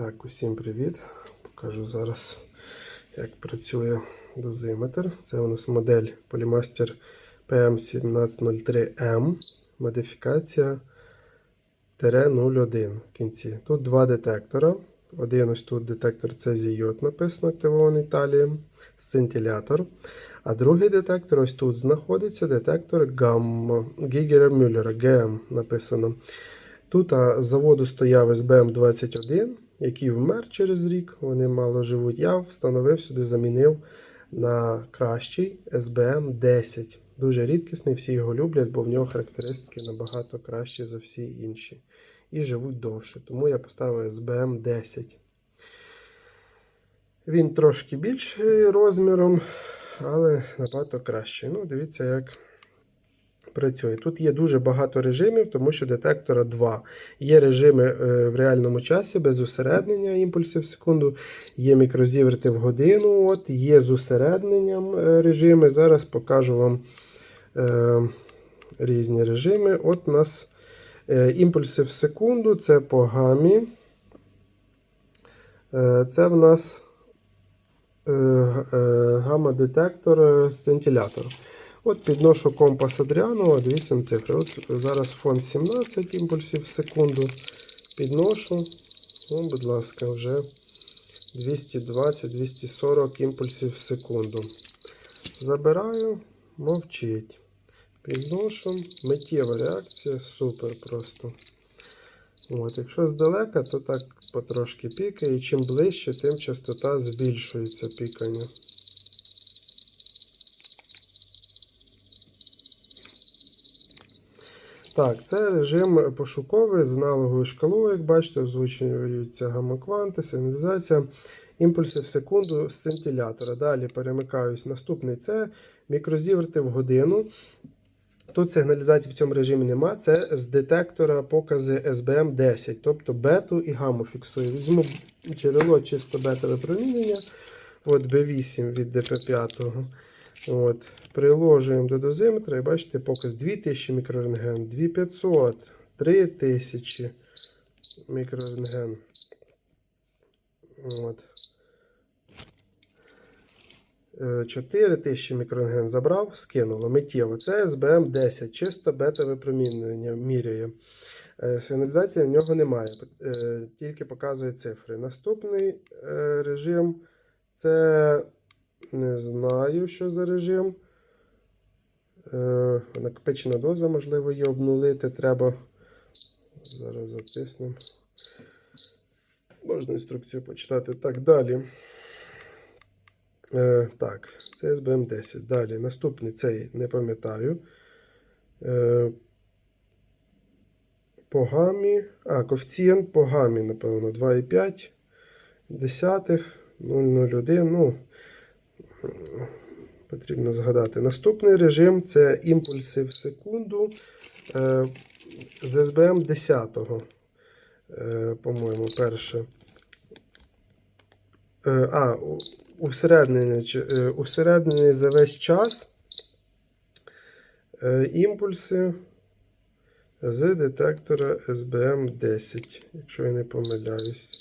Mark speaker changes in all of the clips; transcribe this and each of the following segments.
Speaker 1: Так, усім привіт. Покажу зараз, як працює дозиметр. Це у нас модель Polymaster PM1703M. Модифікація -01 в кінці. Тут два детектора. Один ось тут детектор цезійот написано, активований талієм, сцинтилятор. А другий детектор ось тут знаходиться детектор гамма Гігера Мюллера, ГМ написано. Тут а, заводу стояв СБМ-21, який вмер через рік. Вони мало живуть. Я встановив сюди, замінив на кращий СБМ-10. Дуже рідкісний, всі його люблять, бо в нього характеристики набагато кращі за всі інші. І живуть довше. Тому я поставив СБМ-10. Він трошки більший розміром, але набагато кращий. Ну, дивіться, як працює. Тут є дуже багато режимів, тому що детектора 2. Є режими е, в реальному часі без усереднення імпульсів в секунду, є мікрозіверти в годину, от, є з усередненням е, режими. Зараз покажу вам е, різні режими. От у нас е, імпульси в секунду, це по гамі. Це в нас гамма-детектор е, сцинтилятор. От підношу компас Адріанова, дивіться цифри. От зараз фон 17 імпульсів в секунду. Підношу. Ну, будь ласка, вже 220-240 імпульсів в секунду. Забираю, мовчить. Підношу. Миттєва реакція, супер просто. От, якщо здалека, то так потрошки пікає. І чим ближче, тим частота збільшується пікання. Так, це режим пошуковий з аналоговою шкалою, як бачите, озвучуються гамма-кванти, сигналізація, імпульси в секунду з сцинтилятора. Далі перемикаюсь. Наступний це мікрозіверти в годину. Тут сигналізації в цьому режимі нема. Це з детектора покази SBM 10, тобто бету і гамму фіксую. Візьму джерело чисто бета випромінення. От B8 від DP5. От. Приложуємо до дозиметра і бачите показ 2000 мікрорентген, 2500, 3000 мікрорентген. От. Е, 4000 мікрорентген забрав, скинуло миттєво. Це SBM 10, чисто бета випромінювання міряє. Е, Сигналізації в нього немає, е, тільки показує цифри. Наступний е, режим це не знаю, що за режим. Е, Накопичена доза, можливо, її обнулити треба. Зараз затиснемо. Можна інструкцію почитати. Так, далі. Е, так, це SBM 10. Далі. Наступний цей не пам'ятаю. Е, по гамі. А, коефіцієнт по гамі, напевно, 2,5 десятих 0,01. Ну, потрібно згадати. Наступний режим це імпульси в секунду е, з SBM 10. Е, по-моєму, перше. Е, а, у- усереднений, чи- усереднений за весь час імпульси з детектора SBM 10, якщо я не помиляюсь.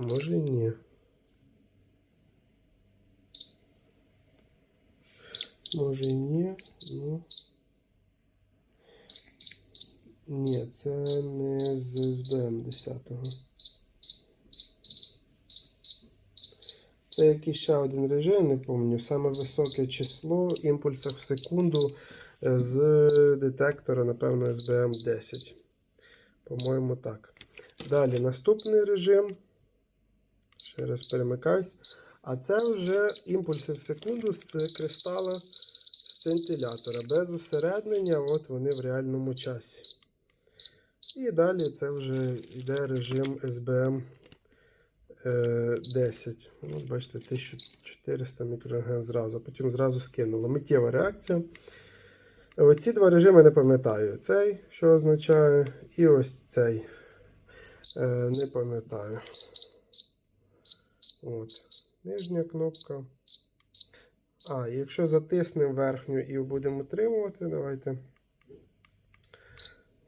Speaker 1: А може і ні. Може і ні, ну. Ні, це не з СБМ 10-го. Це якийсь ще один режим, не пам'ятаю. Саме високе число імпульсів в секунду е, з детектора, напевно, SBM 10. По-моєму, так. Далі наступний режим. Ще раз перемикаюсь. А це вже імпульси в секунду з кристала сцинтилятора. Без усереднення, от вони в реальному часі. І далі це вже йде режим SBM е, 10. От бачите, 1400 мікрорентген зразу. Потім зразу скинуло. Миттєва реакція. Оці два режими не пам'ятаю. Цей, що означає, і ось цей. Е, не пам'ятаю. От. Нижня кнопка. А, якщо затиснемо верхню і будемо утримувати, давайте.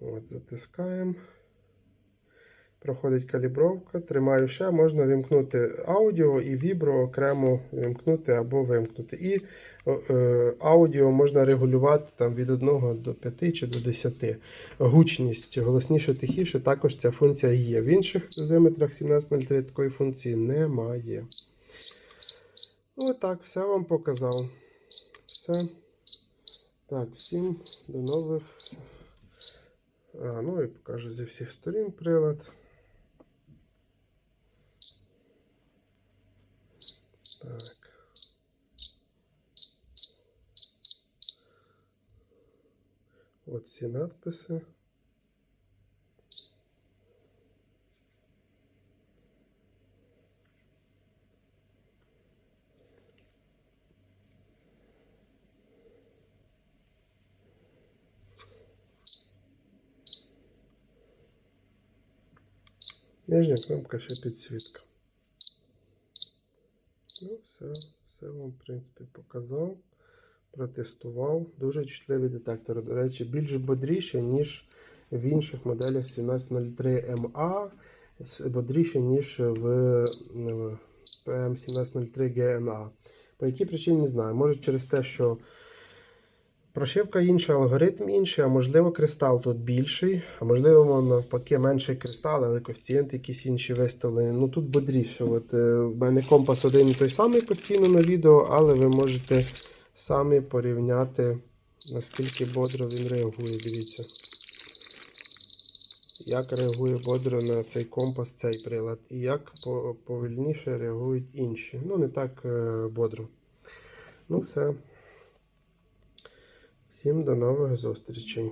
Speaker 1: От, затискаємо. Проходить калібровка. Тримаю ще, можна вимкнути аудіо і вібро окремо вимкнути або вимкнути. І е, аудіо можна регулювати там, від 1 до 5 чи до 10. Гучність голосніше, тихіше, також ця функція є. В інших дозиметрах 1703 такої функції немає. Отак, все вам показав. Все. Так, всім до нових. А, ну і покажу зі всіх сторін прилад. От ці надписи. Нижня кнопка ще підсвітка. Ну, все, все вам, в принципі, показав, протестував. Дуже чутливий детектор. До речі, більш бодріше, ніж в інших моделях 1703 MA, бодріше, ніж в е, PM1703 GNA. По якій причині не знаю. Може через те, що Прошивка інша, алгоритм інший, а можливо кристал тут більший, а можливо навпаки менший кристал, але коефіцієнти якісь інші виставлені. Ну тут бодріше. От, е, в мене компас один і той самий постійно на відео, але ви можете самі порівняти, наскільки бодро він реагує. Дивіться. Як реагує бодро на цей компас, цей прилад, і як повільніше реагують інші. Ну, не так е, бодро. Ну, все. Всім до нових зустрічей.